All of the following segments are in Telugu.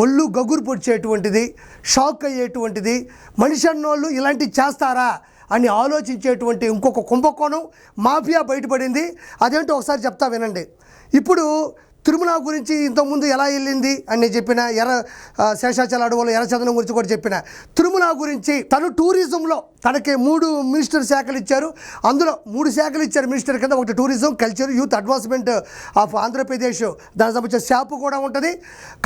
ఒళ్ళు గగురు పొడిచేటువంటిది షాక్ అయ్యేటువంటిది మనిషి అన్నోళ్ళు ఇలాంటివి చేస్తారా అని ఆలోచించేటువంటి ఇంకొక కుంభకోణం మాఫియా బయటపడింది. అదేంటో ఒకసారి చెప్తా వినండి. ఇప్పుడు తిరుమల గురించి ఇంతకుముందు ఎలా వెళ్ళింది అని నేను చెప్పిన ఎర్ర శేషాచల అడవులు ఎర్రచందనం గురించి కూడా చెప్పిన. తిరుమల గురించి తను టూరిజంలో తనకి మూడు మినిస్టర్ శాఖలు ఇచ్చారు. అందులో మూడు శాఖలు ఇచ్చారు మినిస్టర్ కింద. ఒకటి tourism culture youth advancement of Andhra Pradesh దానికి సంబంధించిన శాప్ కూడా ఉంటుంది.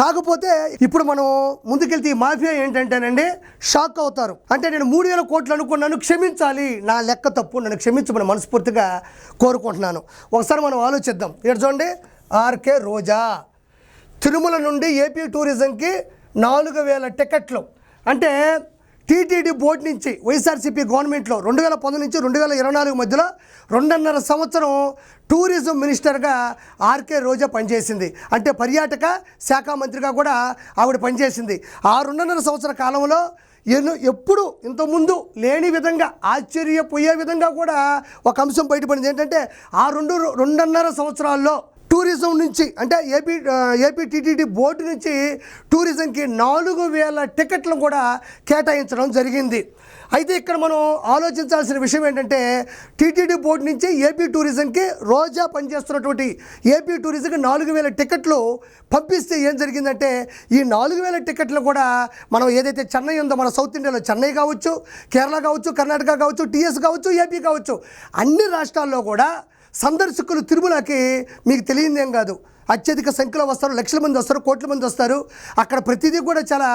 కాకపోతే ఇప్పుడు మనం ముందుకెళ్తే ఈ మాఫియా ఏంటంటేనండి షాక్ అవుతారు. అంటే నేను మూడు వేల కోట్లు అనుకున్నాను క్షమించాలి. నా లెక్క తప్పు. నన్ను క్షమించమని మనస్ఫూర్తిగా కోరుకుంటున్నాను. ఒకసారి మనం ఆలోచిద్దాం. ఇక్కడ చూడండి. ఆర్కే రోజా. తిరుమల నుండి ఏపీ టూరిజంకి నాలుగు వేల టికెట్లు. అంటే టీటీడీ బోర్డు నుంచి వైఎస్ఆర్సీపీ గవర్నమెంట్లో రెండు వేల పంతొమ్మిది నుంచి రెండు వేల ఇరవై నాలుగు మధ్యలో రెండున్నర సంవత్సరం టూరిజం మినిస్టర్గా ఆర్కే రోజా పనిచేసింది. అంటే పర్యాటక శాఖ మంత్రిగా కూడా ఆవిడ పనిచేసింది. ఆ రెండున్నర సంవత్సర కాలంలో ఎన్నో ఎప్పుడు ఇంతకుముందు లేని విధంగా ఆశ్చర్యపోయే విధంగా కూడా ఒక అంశం బయటపడింది. ఏంటంటే ఆ రెండు రెండున్నర సంవత్సరాల్లో టూరిజం నుంచి అంటే ఏపీ ఏపీ టీటీడీ బోర్డు నుంచి టూరిజంకి నాలుగు వేల టికెట్లు కూడా కేటాయించడం జరిగింది. అయితే ఇక్కడ మనం ఆలోచించాల్సిన విషయం ఏంటంటే టీటీడీ బోర్డు నుంచి ఏపీ టూరిజంకి రోజా పనిచేస్తున్నటువంటి ఏపీ టూరిజంకి నాలుగు వేల టికెట్లు పంపిస్తే ఏం జరిగిందంటే ఈ నాలుగు వేల టికెట్లు కూడా మనం ఏదైతే చెన్నై ఉందో మన సౌత్ ఇండియాలో చెన్నై కావచ్చు కేరళ కావచ్చు కర్ణాటక కావచ్చు టీఎస్ కావచ్చు ఏపీ కావచ్చు అన్ని రాష్ట్రాల్లో కూడా సందర్శకులు తిరుమలకి మీకు తెలియదేం కాదు. అత్యధిక సంఖ్యలో వస్తారు లక్షల మంది వస్తారు కోట్ల మంది వస్తారు. అక్కడ ప్రతిదీ కూడా చాలా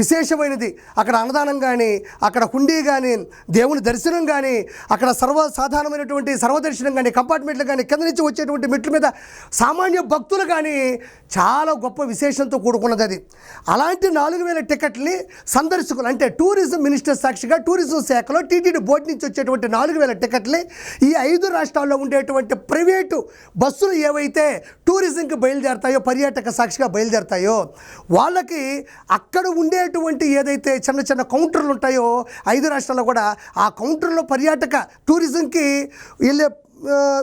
విశేషమైనది. అక్కడ అన్నదానం కానీ అక్కడ హుండీ కానీ దేవుని దర్శనం కానీ అక్కడ సర్వసాధారణమైనటువంటి సర్వదర్శనం కానీ కంపార్ట్మెంట్లు కానీ కింద నుంచి వచ్చేటువంటి మెట్ల మీద సామాన్య భక్తులు కానీ చాలా గొప్ప విశేషంతో కూడుకున్నది అది. అలాంటి నాలుగు వేల టికెట్ని సందర్శకులు అంటే టూరిజం మినిస్టర్ సాక్షిగా టూరిజం శాఖలో టీటీడీ బోర్డు నుంచి వచ్చేటువంటి నాలుగు వేల టికెట్లు ఈ ఐదు రాష్ట్రాల్లో ఉండేటువంటి ప్రైవేటు బస్సులు ఏవైతే టూరిజంకి బయలుదేరతాయో పర్యాటక సాక్షిగా బయలుదేరతాయో వాళ్ళకి అక్కడ ఉండేటువంటి ఏదైతే చిన్న చిన్న కౌంటర్లు ఉంటాయో ఐదు రాష్ట్రాల్లో కూడా ఆ కౌంటర్లో పర్యాటక టూరిజంకి వెళ్ళే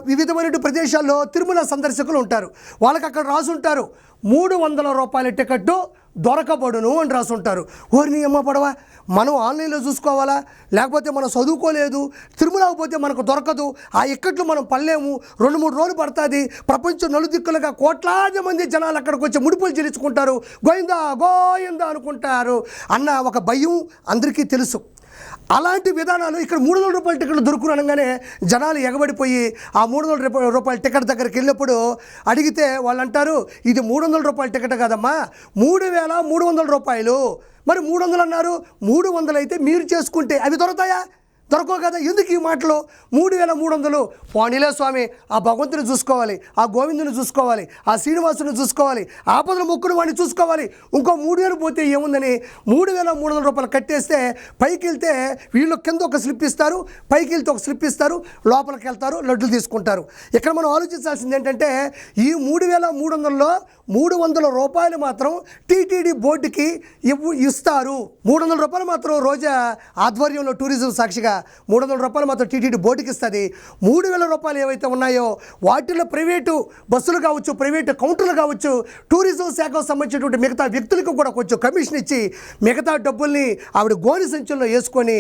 వివిధమైన ప్రదేశాల్లో తిరుమల సందర్శకులు ఉంటారు. వాళ్ళకి అక్కడ రాసి ఉంటారు మూడు వందల రూపాయల టికెట్టు దొరకబడును అని రాసుంటారు. ఓరిని అమ్మ పడవా మనం ఆన్లైన్లో చూసుకోవాలా? లేకపోతే మనం చదువుకోలేదు తిరుమలకు పోతే మనకు దొరకదు. ఆ ఇక్కట్లు మనం పడలేము. రెండు మూడు రోజులు పడుతుంది. ప్రపంచం నలుదిక్కులుగా కోట్లాది మంది జనాలు అక్కడికి వచ్చి ముడుపులు చెల్లించుకుంటారు. గోయిందా గోయిందా అనుకుంటారు. అన్న ఒక భయం అందరికీ తెలుసు. అలాంటి విధానాలు ఇక్కడ మూడు వందల రూపాయల టికెట్లు దొరుకును అనగానే జనాలు ఎగబడిపోయి ఆ మూడు వందల రూపాయల టికెట్ దగ్గరికి వెళ్ళినప్పుడు అడిగితే వాళ్ళు అంటారు ఇది మూడు వందల రూపాయల టికెట్ కాదమ్మా మూడు వేల మూడు వందల రూపాయలు. మరి మూడు వందలు అన్నారు మూడు వందలు అయితే మీరు చేసుకుంటే అవి దొరుకుతాయా? దొరకవు కదా? ఎందుకు ఈ మాటలు? మూడు వేల మూడు వందలు. పోనీలే స్వామి ఆ భగవంతుని చూసుకోవాలి ఆ గోవిందుని చూసుకోవాలి ఆ శ్రీనివాసుని చూసుకోవాలి ఆపదలు మొక్కుడు వాడిని చూసుకోవాలి. ఇంకో మూడు వేలు పోతే ఏముందని? మూడు వేల మూడు వందల రూపాయలు కట్టేస్తే పైకి వెళ్తే వీళ్ళు కింద ఒక స్లిప్ ఇస్తారు పైకి వెళ్తే ఒక స్లిప్ ఇస్తారు లోపలికి వెళ్తారు లడ్డులు తీసుకుంటారు. ఇక్కడ మనం ఆలోచించాల్సింది ఏంటంటే ఈ మూడు వేల మూడు వందలలో మూడు వందల రూపాయలు మాత్రం టీటీడీ బోర్డుకి ఇవ్వు ఇస్తారు. మూడు వందల రూపాయలు మాత్రం రోజా ఆధ్వర్యంలో టూరిజం సాక్షిగా మూడు వందల రూపాయలు మాత్రం టీటీడీ బోర్డుకి ఇస్తుంది. మూడు వేల రూపాయలు ఏవైతే ఉన్నాయో వాటిలో ప్రైవేటు బస్సులు కావచ్చు ప్రైవేటు కౌంటర్లు కావచ్చు టూరిజం శాఖకు సంబంధించినటువంటి మిగతా వ్యక్తులకు కూడా కొంచెం కమిషన్ ఇచ్చి మిగతా డబ్బుల్ని ఆవిడ గోని సంచుల్లో వేసుకొని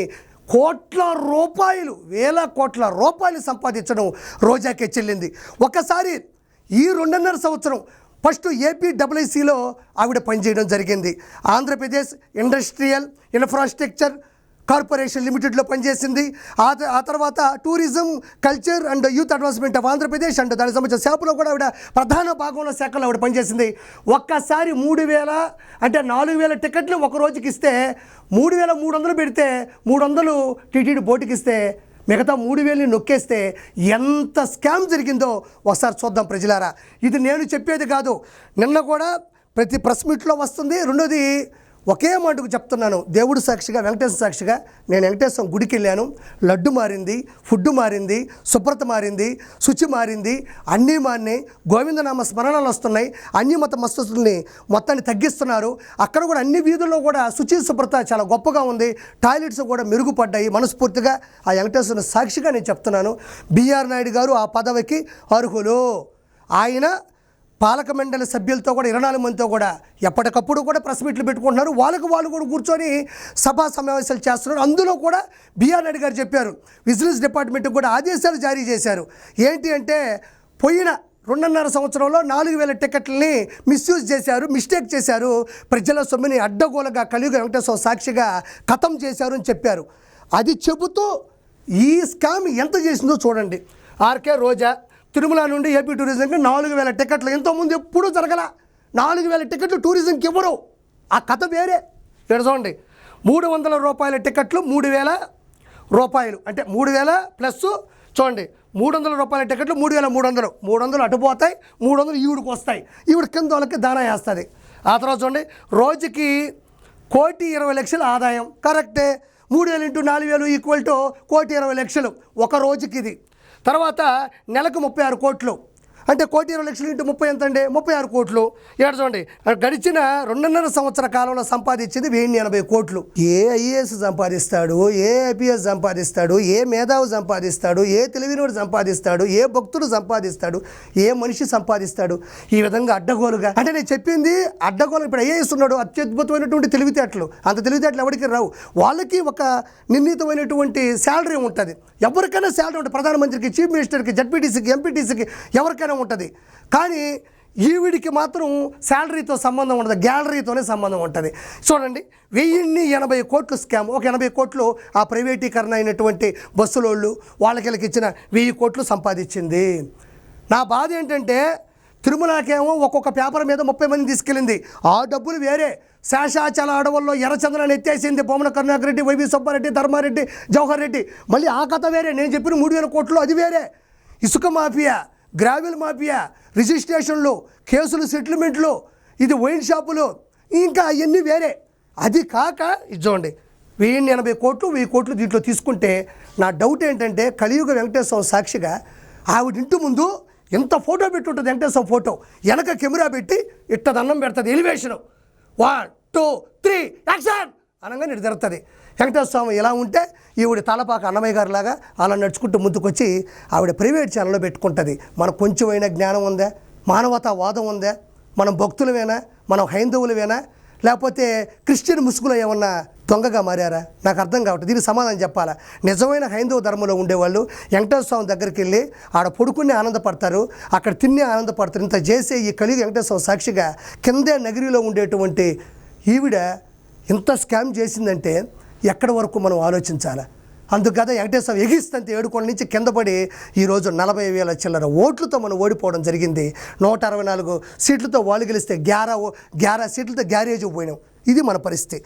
కోట్ల రూపాయలు వేల కోట్ల రూపాయలు సంపాదించడం రోజాకే చెల్లింది. ఒకసారి ఈ రెండున్నర సంవత్సరం ఫస్ట్ ఏపీడబ్ల్యూసీలో ఆవిడ పనిచేయడం జరిగింది. ఆంధ్రప్రదేశ్ ఇండస్ట్రియల్ ఇన్ఫ్రాస్ట్రక్చర్ కార్పొరేషన్ లిమిటెడ్లో పనిచేసింది. ఆ ఆ తర్వాత tourism culture and youth advancement of Andhra Pradesh and దానికి సంబంధించిన శాఖలో కూడా ఆవిడ ప్రధాన భాగంలో శాఖలో ఆవిడ పనిచేసింది. ఒక్కసారి మూడు వేల అంటే నాలుగు వేల టికెట్లు ఒక రోజుకి ఇస్తే మూడు వేల మూడు వందలు పెడితే మూడు వందలు టీటీడీ బోర్డుకి ఇస్తే మిగతా మూడు వేలని నొక్కేస్తే ఎంత స్కామ్ జరిగిందో ఒకసారి చూద్దాం ప్రజలారా. ఇది నేను చెప్పేది కాదు. నిన్న కూడా ప్రతి ప్రెస్ మీట్లో వస్తుంది. రెండోది ఒకే మాటకు చెప్తున్నాను. దేవుడు సాక్షిగా వెంకటేశ్వర సాక్షిగా నేను వెంకటేశ్వరం గుడికి వెళ్ళాను. లడ్డు మారింది ఫుడ్ మారింది శుభ్రత మారింది శుచి మారింది అన్నీ మారినాయి. గోవిందనామ స్మరణలు వస్తున్నాయి. అన్ని మత మస్తుల్ని మొత్తాన్ని తగ్గిస్తున్నారు. అక్కడ కూడా అన్ని వీధుల్లో కూడా శుచి శుభ్రత చాలా గొప్పగా ఉంది. టాయిలెట్స్ కూడా మెరుగుపడ్డాయి మనస్ఫూర్తిగా. ఆ వెంకటేశ్వర సాక్షిగా నేను చెప్తున్నాను. బీఆర్ నాయుడు గారు ఆ పదవికి అర్హులు. ఆయన పాలక మండలి సభ్యులతో కూడా ఇరవై నాలుగు మందితో కూడా ఎప్పటికప్పుడు కూడా ప్రెస్ మీట్లు పెట్టుకుంటున్నారు. వాళ్ళకు వాళ్ళు కూడా కూర్చొని సభా సమావేశాలు చేస్తున్నారు. అందులో కూడా బిఆర్ రెడ్డి గారు చెప్పారు. విజిలెన్స్ డిపార్ట్మెంట్కి కూడా ఆదేశాలు జారీ చేశారు. ఏంటి అంటే పోయిన రెండున్నర సంవత్సరంలో నాలుగు వేల టికెట్లని మిస్యూజ్ చేశారు మిస్టేక్ చేశారు. ప్రజల సొమ్ముని అడ్డగోలుగా కలియుగ వెంకటేశ్వర సాక్షిగా ఖతం చేశారు అని చెప్పారు. అది చెబుతూ ఈ స్కామ్ ఎంత చేసిందో చూడండి. ఆర్కే రోజా తిరుమల నుండి ఏపీ టూరిజంకి నాలుగు వేల టికెట్లు. ఇంతకుముందు ఎప్పుడూ జరగల. నాలుగు వేల టికెట్లు టూరిజంకి ఇవ్వరు ఆ కథ వేరే. ఇక్కడ చూడండి. మూడు వందల రూపాయల టికెట్లు మూడు వేల రూపాయలు. అంటే మూడు వేల ప్లస్ చూడండి. మూడు వందల రూపాయల టికెట్లు మూడు వేల మూడు వందలు. మూడు వందలు అటు పోతాయి మూడు వందలు ఈవిడికి వస్తాయి. ఈవిడ కింద వాళ్ళకి దానా వేస్తుంది. ఆ తర్వాత చూడండి. రోజుకి కోటి ఇరవై లక్షల ఆదాయం. కరెక్టే. మూడు వేలు ఇంటూ నాలుగు వేలు ఈక్వల్ టు కోటి ఇరవై లక్షలు. ఒక రోజుకి ఇది. తర్వాత నెలకు ముప్పై ఆరు కోట్లు. అంటే కోటి ఇరవై లక్షలు ఇంటూ ముప్పై ఎంత అండి? ముప్పై ఆరు కోట్లు. ఇక్కడ చూడండి. గడిచిన రెండున్నర సంవత్సర కాలంలో సంపాదించింది వెయ్యి ఎనభై కోట్లు. ఏ ఐఏఎస్ సంపాదిస్తాడు? ఏ ఐపీఎస్ సంపాదిస్తాడు? ఏ మేధావు సంపాదిస్తాడు? ఏ తెలివినోడు సంపాదిస్తాడు? ఏ భక్తుడు సంపాదిస్తాడు? ఏ మనిషి సంపాదిస్తాడు? ఈ విధంగా అడ్డగోలుగా. అంటే నేను చెప్పింది అడ్డగోలు ఇప్పుడు ఐఏఎస్ ఉన్నాడు. అత్యద్భుతమైనటువంటి తెలివితేటలు. అంత తెలివితేటలు ఎవరికి రావు. వాళ్ళకి ఒక నిర్ణీతమైనటువంటి శాలరీ ఉంటుంది. ఎవరికైనా శాలరీ ఉంటుంది. ప్రధానమంత్రికి చీఫ్ మినిస్టర్కి జడ్పీటీసీకి ఎంపీటీసీకి ఎవరికైనా ఉంటుంది. కానీ ఈవిడికి మాత్రం శాలరీతో సంబంధం ఉండదు గ్యాలరీతోనే సంబంధం ఉంటుంది. చూడండి వెయ్యిన్ని ఎనభై కోట్లు స్కామ్. ఒక ఎనభై కోట్లు ఆ ప్రైవేటీకరణ అయినటువంటి బస్సులోళ్ళు వాళ్ళకి ఇచ్చిన వెయ్యి కోట్లు సంపాదించింది. నా బాధ ఏంటంటే తిరుమలకేమో ఒక్కొక్క పేపర్ మీద ముప్పై మంది తీసుకెళ్ళింది. ఆ డబ్బులు వేరే. శేషాచల అడవుల్లో ఎర్రచంద్రాన్ని ఎత్తేసింది బొమ్మన కరుణాకరెడ్డి వైవి సుబ్బారెడ్డి ధర్మారెడ్డి జవహర్ రెడ్డి. మళ్ళీ ఆ కథ వేరే. నేను చెప్పిన మూడు వేల కోట్లు అది వేరే. ఇసుక మాఫియా. గ్రావెల్ మాఫియా రిజిస్ట్రేషన్లు కేసులు సెటిల్మెంట్లు ఇది వైన్ షాపులు ఇంకా అవన్నీ వేరే. అది కాక ఇది చూడండి వెయ్యి ఎనభై కోట్లు వెయ్యి కోట్లు దీంట్లో తీసుకుంటే నా డౌట్ ఏంటంటే కలియుగ వెంకటేశ్వర సాక్షిగా ఆవిడ ఇంటి ముందు ఎంత ఫోటో పెట్టి ఉంటుంది వెంకటేశ్వర ఫోటో? వెనక కెమెరా పెట్టి ఇట్ట దండం పెడుతుంది elevation. One two three action! అనగా ఇటు జరుగుతుంది వెంకటేశ్వర స్వామి ఎలా ఉంటే ఈవిడ తలపాక అన్నమయ్య గారు లాగా అలా నడుచుకుంటూ ముందుకొచ్చి ఆవిడ ప్రైవేట్ ఛానల్లో పెట్టుకుంటుంది. మనకు కొంచెమైనా జ్ఞానం ఉందా? మానవతావాదం ఉందా? మనం భక్తులమేనా? మనం హైందవులమేనా? లేకపోతే క్రిస్టియన్ ముసుగులో ఏమన్నా దొంగగా మారారా? నాకు అర్థం కావట్లేదు. దీనికి సమాధానం చెప్పాలా? నిజమైన హైందవ ధర్మంలో ఉండేవాళ్ళు వెంకటేశ్వర స్వామి దగ్గరికి వెళ్ళి ఆడ పడుకునే ఆనందపడతారు. అక్కడ తిన్నే ఆనందపడతారు. ఇంత చేసే ఈ కలిగి వెంకటేశ్వర సాక్షిగా కిందే నగిరిలో ఉండేటువంటి ఈవిడ ఇంత స్కామ్ చేసిందంటే ఎక్కడ వరకు మనం ఆలోచించాలా? అందుకు కదా వెంకటేశ్వర ఎగిస్తంత ఏడుకోండి నుంచి కింద పడి ఈరోజు నలభై వేల చిల్లర ఓట్లతో మనం ఓడిపోవడం జరిగింది. నూట అరవై నాలుగు సీట్లతో వాళ్ళు గెలిస్తే గ్యారా ఓ- గ్యారా సీట్లతో గ్యారేజ్ పోయినాం. ఇది మన పరిస్థితి.